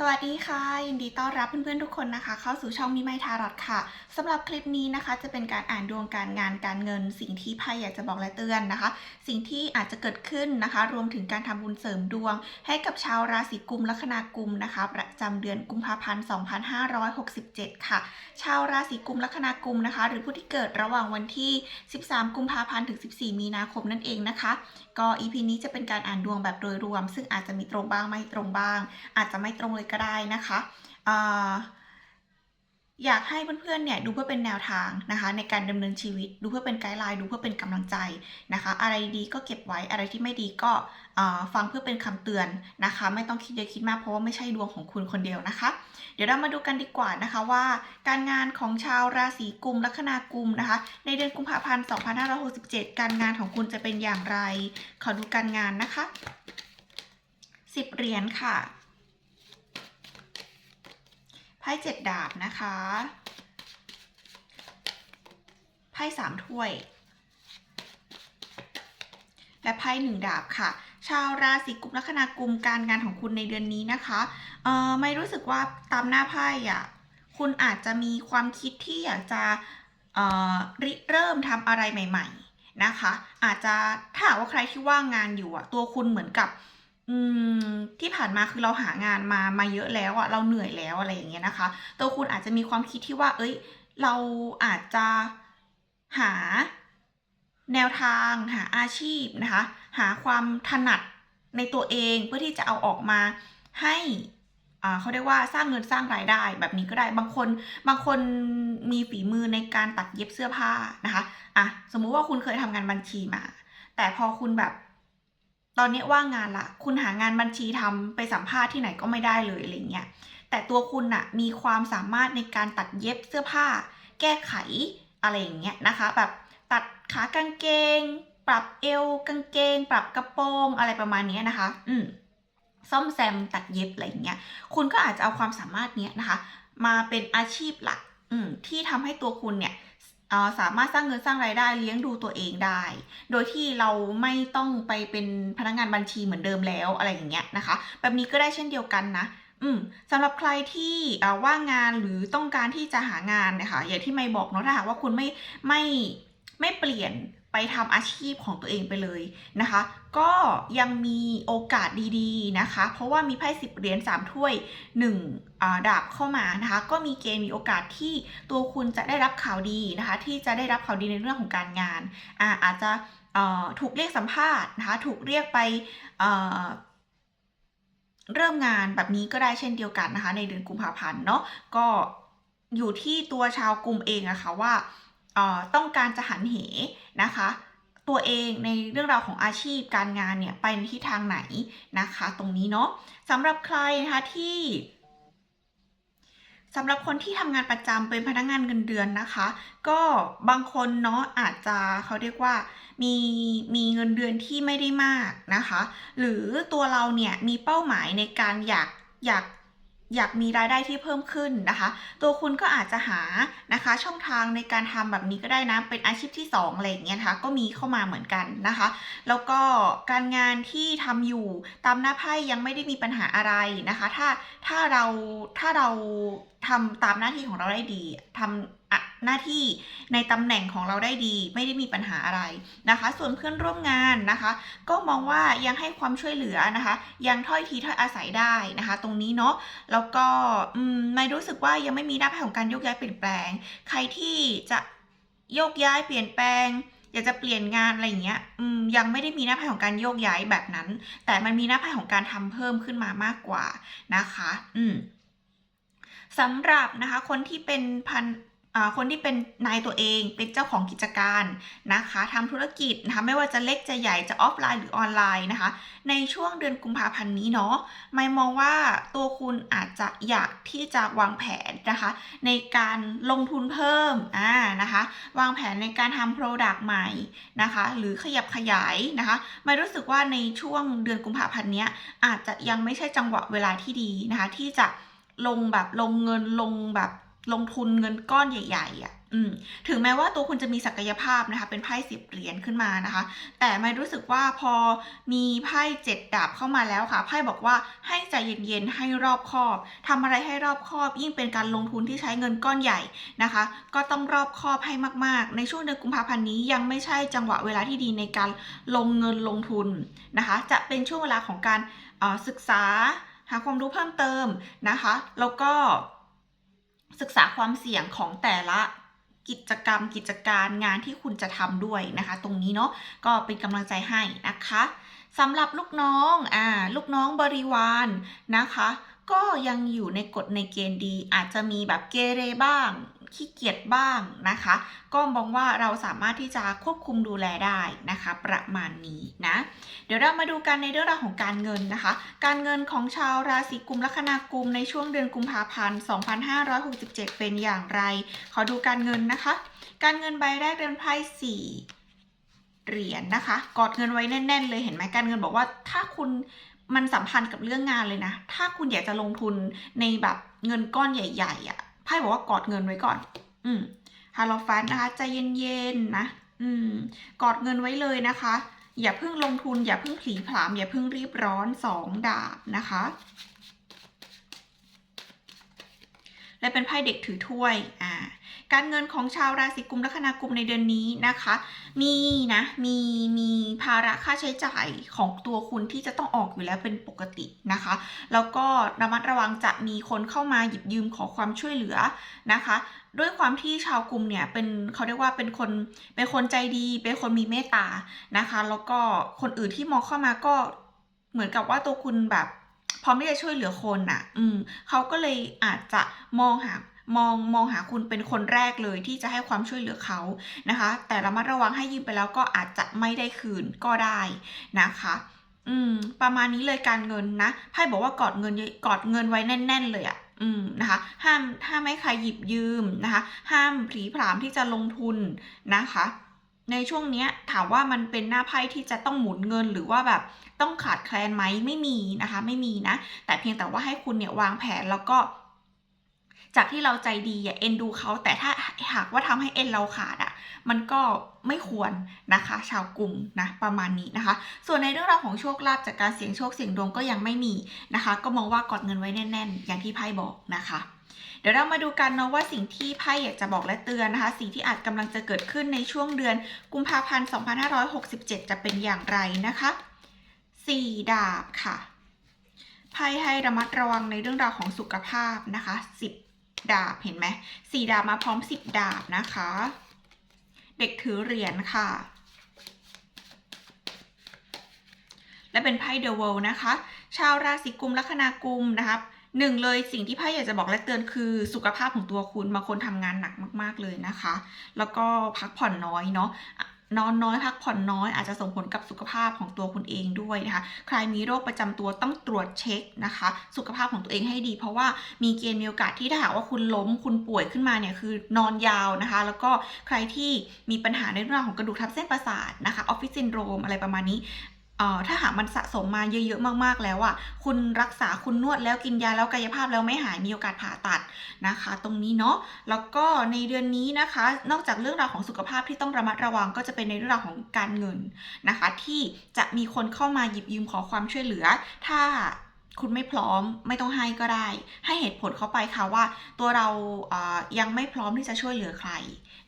สวัสดีค่ะ ยินดีต้อนรับเพื่อนๆทุกคนนะคะ เข้าสู่ช่องมิไมทารอดค่ะสำหรับคลิปนี้นะคะ จะเป็นการอ่านดวงการงานการเงิน สิ่งที่ไพ่อยากจะบอกและเตือนนะคะ สิ่งที่อาจจะเกิดขึ้นนะคะ รวมถึงการทำบุญเสริมดวง ให้กับชาวราศีกุมลัคนากุมนะคะ ประจำเดือนกุมภาพันธ์ 2567 ค่ะ ชาวราศีกุมลัคนากุมนะคะ หรือผู้ที่เกิดระหว่างวันที่ 13 กุมภาพันธ์ถึง 14 มีนาคมนั่นเองนะคะ ก็ EP นี้จะเป็นการอ่านดวงแบบโดยรวม ซึ่งอาจจะมีตรงบ้างไม่ตรงบ้าง อาจจะไม่ตรงเลยก็ได้นะคะอยากให้เพื่อนๆ เนี่ยดูเพื่อเป็นแนวทางนะคะในการดำเนินชีวิต ดูเพื่อเป็นไกด์ไลน์ดูเพื่อเป็นกำลังใจนะคะ อะไรดีก็เก็บไว้อะไรที่ไม่ดีก็ฟังเพื่อเป็นคำเตือนนะคะ ไม่ต้องคิดเยอะคิดมากเพราะว่าไม่ใช่ดวงของคุณคนเดียวนะคะ เดี๋ยวเรามาดูกันดีกว่านะคะว่า การงานของชาวราศีกุมลัคนากุมนะคะ ในเดือนกุมภาพันธ์ 2567 การงานของคุณจะเป็นอย่างไร ขอดูการงานนะคะสิบเหรียญค่ะ พ่เจ็ดดาบนะคะไพ่สามถ้วย และไพ่หนึ่งดาบค่ะ ชาวราศีกุมลัคนากุมการงานของคุณในเดือนนี้นะคะเอ่อไม่รู้สึกว่าตามหน้าไพ่อะคุณอาจจะมีความคิดที่อยากจะเอ่อริเริ่มทำอะไรใหม่ ๆ นะคะ อาจจะถ้าว่าใครที่ว่างงานอยู่อะตัวคุณเหมือนกับ อืม ที่ผ่านมาคือเราหางานมามาเยอะแล้วอะเราเหนื่อยแล้วอะไรอย่างเงี้ยนะคะ ตัวคุณอาจจะมีความคิดที่ว่า เอ้ย เราอาจจะหาแนวทาง หาอาชีพนะคะ หาความถนัดในตัวเองเพื่อที่จะเอาออกมาให้อ่าเขาเรียกว่าสร้างเงินสร้างรายได้แบบนี้ก็ได้บางคนบางคนมีฝีมือในการตัดเย็บเสื้อผ้านะคะอะสมมุติว่าคุณเคยทำงานบัญชีมา แต่พอคุณแบบ ตอนนี้ว่างงานละ คุณหางานบัญชีทำไปสัมภาษณ์ที่ไหนก็ไม่ได้เลยอะไรเงี้ย แต่ตัวคุณน่ะมีความสามารถในการตัดเย็บเสื้อผ้า แก้ไขอะไรอย่างเงี้ยนะคะ แบบตัดขากางเกง ปรับเอวกางเกง ปรับกระโปรงอะไรประมาณนี้นะคะ อืมซ่อมแซมตัดเย็บอะไรอย่างเงี้ย คุณก็อาจจะเอาความสามารถเนี้ยนะคะ มาเป็นอาชีพหลัก อืมที่ทำให้ตัวคุณเนี่ย สามารถสร้างเงินสร้างรายได้เลี้ยงดูตัวเองได้ โดยที่เราไม่ต้องไปเป็นพนักงานบัญชีเหมือนเดิมแล้วอะไรอย่างเงี้ยนะคะ แบบนี้ก็ได้เช่นเดียวกันนะอืมสำหรับใครที่ว่างงานหรือต้องการที่จะหางานนะคะอย่างที่ไม่บอกเนาะถ้าหากว่าคุณไม่ไม่ไม่เปลี่ยน ทำอาชีพของตัวเองไปเลยนะคะ ก็ยังมีโอกาสดีๆนะคะ เพราะว่ามีไพ่สิบเหรียญสามถ้วยหนึ่งดาบเข้ามานะคะ ก็มีเกณฑ์มีโอกาสที่ตัวคุณจะได้รับข่าวดีนะคะ ที่จะได้รับข่าวดีในเรื่องของการงานอาอาจจะถูกเรียกสัมภาษณ์นะคะ ถูกเรียกไปเริ่มงานแบบนี้ก็ได้เช่นเดียวกันนะคะ ในเดือนกุมภาพันธ์เนาะก็อยู่ที่ตัวชาวกลุ่มเองอะคะ่ะว่า ต้องการจะหันเหนะคะ ตัวเองในเรื่องราวของอาชีพการงานเนี่ยไปในทิศทางไหนนะคะ ตรงนี้เนาะสำหรับใครนะคะที่สำหรับคนที่ทำงานประจำเป็นพนักงานเงินเดือนนะคะ ก็บางคนเนาะอาจจะเขาเรียกว่ามีมีเงินเดือนที่ไม่ได้มากนะคะ หรือตัวเราเนี่ยมีเป้าหมายในการอยากอยาก อยากมีรายได้ที่เพิ่มขึ้นนะคะ ตัวคุณก็อาจจะหานะคะ ช่องทางในการทำแบบนี้ก็ได้นะ เป็นอาชีพที่2อะไรอย่างเงี้ยนะคะก็มีเข้ามาเหมือนกันนะคะ แล้วก็การงานที่ทำอยู่ตามหน้าไพ่ยังไม่ได้มีปัญหาอะไรนะคะ ถ้าถ้าเราถ้าเราทำตามหน้าที่ของเราได้ดีทำอะ หน้าที่ในตำแหน่งของเราได้ดี ไม่ได้มีปัญหาอะไรนะคะ ส่วนเพื่อนร่วมงานนะคะ ก็มองว่ายังให้ความช่วยเหลือนะคะ ยังถ้อยทีถ้อยอาศัยได้นะคะ ตรงนี้เนาะแล้วก็ไม่รู้สึกว่ายังไม่มีหน้าไพ่ของการโยกย้ายเปลี่ยนแปลง ใครที่จะโยกย้ายเปลี่ยนแปลงอยากจะเปลี่ยนงานอะไรอย่างเงี้ยยังไม่ได้มีหน้าไพ่ของการโยกย้ายแบบนั้น แต่มันมีหน้าไพ่ของการทำเพิ่มขึ้นมามากกว่านะคะ อืมสำหรับนะคะคนที่เป็นพัน คนที่เป็นนายตัวเองเป็นเจ้าของกิจการนะคะทำธุรกิจนะคะไม่ว่าจะเล็กจะใหญ่จะออฟไลน์หรือออนไลน์นะคะ ในช่วงเดือนกุมภาพันธ์นี้เนาะไม่มองว่าตัวคุณอาจจะอยากที่จะวางแผนนะคะ ในการลงทุนเพิ่มอ่านะคะวางแผนในการทำโปรดักต์ใหม่นะคะ หรือขยับขยายนะคะ ไม่รู้สึกว่าในช่วงเดือนกุมภาพันธ์เนี้ยอาจจะยังไม่ใช่จังหวะเวลาที่ดีนะคะ ที่จะลงแบบลงเงินลงแบบ ลงทุนเงินก้อนใหญ่ๆอะอืมถึงแม้ว่าตัวคุณจะมีศักยภาพนะคะ เป็นไพ่สิบเหรียญขึ้นมานะคะ แต่ไม่รู้สึกว่าพอมีไพ่เจ็ดดาบเข้ามาแล้วค่ะไพ่บอกว่าให้ใจเย็นๆให้รอบคอบทำอะไรให้รอบคอบ ยิ่งเป็นการลงทุนที่ใช้เงินก้อนใหญ่นะคะ ก็ต้องรอบคอบให้มากๆ ในช่วงเดือนกุมภาพันธ์นี้ยังไม่ใช่จังหวะเวลาที่ดีในการลงเงินลงทุนนะคะ จะเป็นช่วงเวลาของการศึกษาหาความรู้เพิ่มเติมนะคะ แล้วก็ ศึกษาความเสี่ยงของแต่ละกิจกรรมกิจการงานที่คุณจะทำด้วยนะคะ ตรงนี้เนาะก็เป็นกำลังใจให้นะคะสำหรับลูกน้องอ่าลูกน้องบริวารนะคะ ก็ยังอยู่ในกฎในเกณฑ์ดี อาจจะมีแบบเกเรบ้าง ขี้เกียจบ้างนะคะ ก็มองว่าเราสามารถที่จะควบคุมดูแลได้นะคะ ประมาณนี้นะ เดี๋ยวเรามาดูกันในเรื่องราวของการเงินนะคะ การเงินของชาวราศีกุมลัคนากุมในช่วงเดือนกุมภาพันธ์ 2567 เป็นอย่างไร ขอดูการเงินนะคะ การเงินใบแรกเดือนไพ่สี่เหรียญนะคะ กอดเงินไว้แน่น ๆ เลยเห็นไหมการเงินบอกว่าถ้าคุณมันสัมพันธ์กับเรื่องงานเลยนะ ถ้าคุณอยากจะลงทุนในแบบเงินก้อนใหญ่ ๆอะ ไพ่บอกว่ากอดเงินไว้ก่อน อืมฮาโลฟันนะคะใจเย็นๆนะ อืม กอดเงินไว้เลยนะคะ อย่าเพิ่งลงทุน อย่าเพิ่งผลีผลาม อย่าเพิ่งรีบร้อนสองดาบนะคะ และเป็นไพ่เด็กถือถ้วย อ่า การเงินของชาวราศีกุมลัคนากุมในเดือนนี้นะคะ มีนะมีมีภาระค่าใช้จ่ายของตัวคุณที่จะต้องออกอยู่แล้วเป็นปกตินะคะ แล้วก็ระมัดระวังจะมีคนเข้ามาหยิบยืมขอความช่วยเหลือนะคะ ด้วยความที่ชาวกลุ่มเนี่ยเป็นเขาเรียกว่าเป็นคนเป็นคนใจดีเป็นคนมีเมตตานะคะ แล้วก็คนอื่นที่มองเข้ามาก็เหมือนกับว่าตัวคุณแบบพร้อมที่จะช่วยเหลือคนน่ะ อืมเขาก็เลยอาจจะมองหา มองมองหาคุณเป็นคนแรกเลยที่จะให้ความช่วยเหลือเขานะคะ แต่ระมัดระวังให้ยืมไปแล้วก็อาจจะไม่ได้คืนก็ได้นะคะอืมประมาณนี้เลยการเงินนะไพ่บอกว่ากอดเงินกอดเงินไว้แน่น ๆ เลยอะ่ะอืมนะคะห้ามห้ามไม่ใครหยิบยืมนะคะห้ามผีผลามที่จะลงทุนนะคะ ในช่วงเนี้ยถามว่ามันเป็นหน้าไพ่ที่จะต้องหมุนเงินหรือว่าแบบต้องขาดแคลนไหมไม่มีนะคะ ไม่มีนะ แต่เพียงแต่ว่าให้คุณเนี่ยวางแผนแล้วก็ จากที่เราใจดีอย่าเอ็นดูเขาแต่ถ้าหากว่าทำให้เอ็นเราขาดอะ่ะมันก็ไม่ควรนะคะ ชาวกลุ่มนะประมาณนี้นะคะ ส่วนในเรื่องราวของโชคลาภจากการเสี่ยงโชคเสี่ยงดวงก็ยังไม่มีนะคะ ก็มองว่ากอดเงินไว้แน่น ๆ อย่างที่ไพ่บอกนะคะเดี๋ยวเรามาดูกันเนาะว่าสิ่งที่ไพ่อยากจะบอกและเตือนนะคะ สิ่งที่อาจกำลังจะเกิดขึ้นในช่วงเดือนกุมภาพันธ์2567 จะเป็นอย่างไรนะคะสี่ดาบค่ะไพ่ให้ระมัดระวังในเรื่องราวของสุขภาพนะคะสิบ ดาบเห็นไหมสี่ดาบมาพร้อมสิบดาบนะคะ เด็กถือเหรียญค่ะ และเป็นไพ่เดอะเวิลด์นะคะ ชาวราศีกุมลัคนากุมนะครับหนึ่งเลยสิ่งที่ไพ่อยากจะบอกและเตือนคือสุขภาพของตัวคุณบางคนทำงานหนักมาก ๆเลยนะคะ แล้วก็พักผ่อนน้อยเนาะ นอนน้อยพักผ่อนน้อยอาจจะส่งผลกับสุขภาพของตัวคุณเองด้วยนะคะ ใครมีโรคประจำตัวต้องตรวจเช็คนะคะ สุขภาพของตัวเองให้ดี เพราะว่ามีเกณฑ์มีโอกาสที่ถ้าหากว่าคุณล้มคุณป่วยขึ้นมาเนี่ยคือนอนยาวนะคะ แล้วก็ใครที่มีปัญหาในเรื่องของกระดูกทับเส้นประสาทนะคะออฟฟิศซินโดรมอะไรประมาณนี้ ถ้าหากมันสะสมมาเยอะๆมากๆแล้วอะคุณรักษาคุณนวดแล้วกินยาแล้วกายภาพแล้วไม่หายมีโอกาสผ่าตัดนะคะ ตรงนี้เนาะแล้วก็ในเดือนนี้นะคะ นอกจากเรื่องราวของสุขภาพที่ต้องระมัดระวังก็จะเป็นในเรื่องราวของการเงินนะคะ ที่จะมีคนเข้ามาหยิบยืมขอความช่วยเหลือ ถ้า คุณไม่พร้อมไม่ต้องให้ก็ได้ ให้เหตุผลเขาไปค่ะว่า ตัวเรายังไม่พร้อมที่จะช่วยเหลือใคร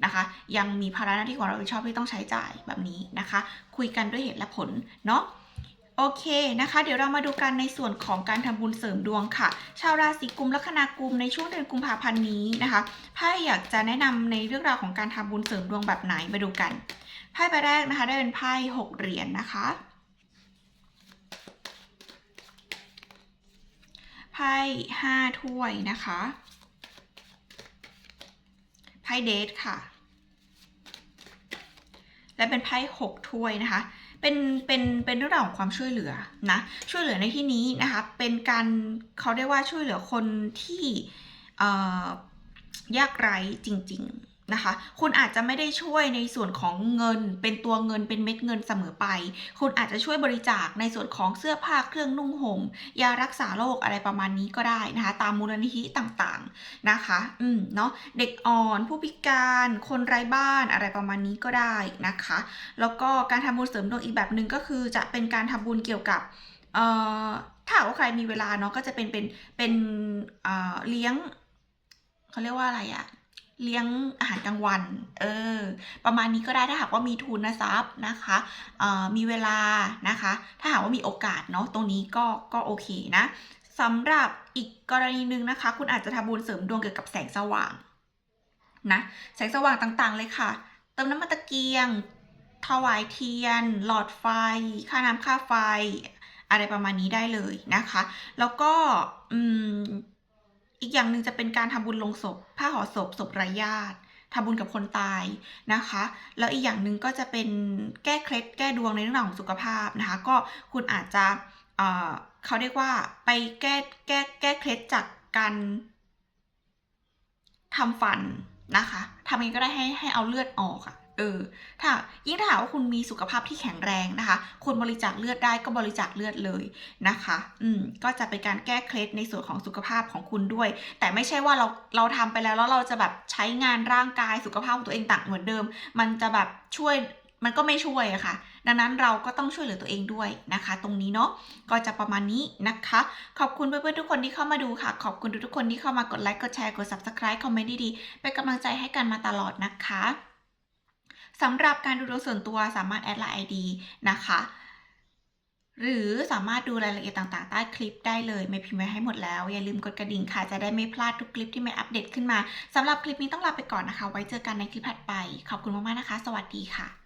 นะคะ ยังมีภาระหน้าที่ของเราที่ชอบที่ต้องใช้จ่ายแบบนี้นะคะ คุยกันด้วยเหตุและผลเนาะโอเคนะคะ เดี๋ยวเรามาดูกันในส่วนของการทำบุญเสริมดวงค่ะ ชาวราศีกุมลัคนากุมในช่วงเดือนกุมภาพันธ์นี้นะคะไพ่อยากจะแนะนำในเรื่องราวของการทำบุญเสริมดวงแบบไหนมาดูกันไพ่ใบแรกนะคะ ได้เป็นไพ่หกเหรียญนนะคะ ไพ่ห้าถ้วยนะคะไพ่เดทค่ะ และเป็นไพ่หกถ้วยนะคะ เป็นเป็นเป็นเรื่องราวของความช่วยเหลือนะช่วยเหลือในที่นี้นะคะเป็นการเขาเรียกว่าช่วยเหลือคนที่ยากไร้จริง ๆ นะคะ คุณอาจจะไม่ได้ช่วยในส่วนของเงิน เป็นตัวเงินเป็นเม็ดเงินเสมอไป คุณอาจจะช่วยบริจาคในส่วนของเสื้อผ้าเครื่องนุ่งห่มยารักษาโรคอะไรประมาณนี้ก็ได้นะคะ ตามมูลนิธิต่างๆนะคะ อืมเนาะเด็กอ่อน ผู้พิการ คนไร้บ้านอะไรประมาณนี้ก็ได้นะคะ แล้วก็การทำบุญเสริมดวงอีกแบบหนึ่งก็คือจะเป็นการทำบุญเกี่ยวกับเอ่อถ้าว่าใครมีเวลาเนาะก็จะเป็นเป็นเป็นเอ่อเลี้ยงเขาเรียกว่าอะไรอะ เลี้ยงอาหารกลางวัน เออ ประมาณนี้ก็ได้ถ้าหากว่ามีทุนทรัพย์นะคะอ่อมีเวลานะคะ ถ้าหากว่ามีโอกาสเนาะ ตรงนี้ก็ ก็โอเคนะสำหรับอีกกรณีหนึ่งนะคะ คุณอาจจะทำบุญเสริมดวงเกี่ยวกับแสงสว่างนะ แสงสว่างต่างๆ เลยค่ะ เติมน้ำมันตะเกียง ถวายเทียน หลอดไฟ ค่าน้ำค่าไฟ อะไรประมาณนี้ได้เลยนะคะ แล้วก็ อืม อีกอย่างหนึ่งจะเป็นการทำบุญลงศพ ผ้าห่อศพศพไร้ญาติทำบุญกับคนตายนะคะ แล้วอีกอย่างหนึ่งก็จะเป็นแก้เคล็ดแก้ดวงในเรื่องของสุขภาพนะคะ ก็คุณอาจจะเเขาเรียกว่าไปแก้แก้แก้เคล็ดจากการทำฟันนะคะทำเองก็ได้ให้ให้เอาเลือดออกอะ เออถ้ายิ่งถ้าหากว่าคุณมีสุขภาพที่แข็งแรงนะคะคุณบริจาคเลือดได้ก็บริจาคเลือดเลยนะคะ อืม ก็จะเป็นการแก้เคล็ดในส่วนของสุขภาพของคุณด้วย แต่ไม่ใช่ว่าเราเราทำไปแล้วแล้วเราจะแบบใช้งานร่างกายสุขภาพของตัวเองต่างเหมือนเดิม มันจะแบบช่วยมันก็ไม่ช่วยอะค่ะ ดังนั้นเราก็ต้องช่วยเหลือตัวเองด้วยนะคะ ตรงนี้เนาะ ก็จะประมาณนี้นะคะ ขอบคุณเพื่อนๆทุกคนที่เข้ามาดูค่ะ ขอบคุณทุกๆคนที่เข้ามากดไลค์ กดแชร์ กด subscribe คอมเมนต์ดีๆ เป็นกำลังใจให้กันมาตลอดนะคะ สำหรับการดูดวงส่วนตัวสามารถแอดไลน์ ID นะคะ หรือสามารถดูรายละเอียดต่างๆ ใต้คลิปได้เลยไม่พิมพ์ไว้ให้หมดแล้ว อย่าลืมกดกระดิ่งค่ะ จะได้ไม่พลาดทุกคลิปที่ไม่อัปเดตขึ้นมาสำหรับคลิปนี้ต้องลาไปก่อนนะคะ ไว้เจอกันในคลิปถัดไป ขอบคุณมากๆนะคะ สวัสดีค่ะ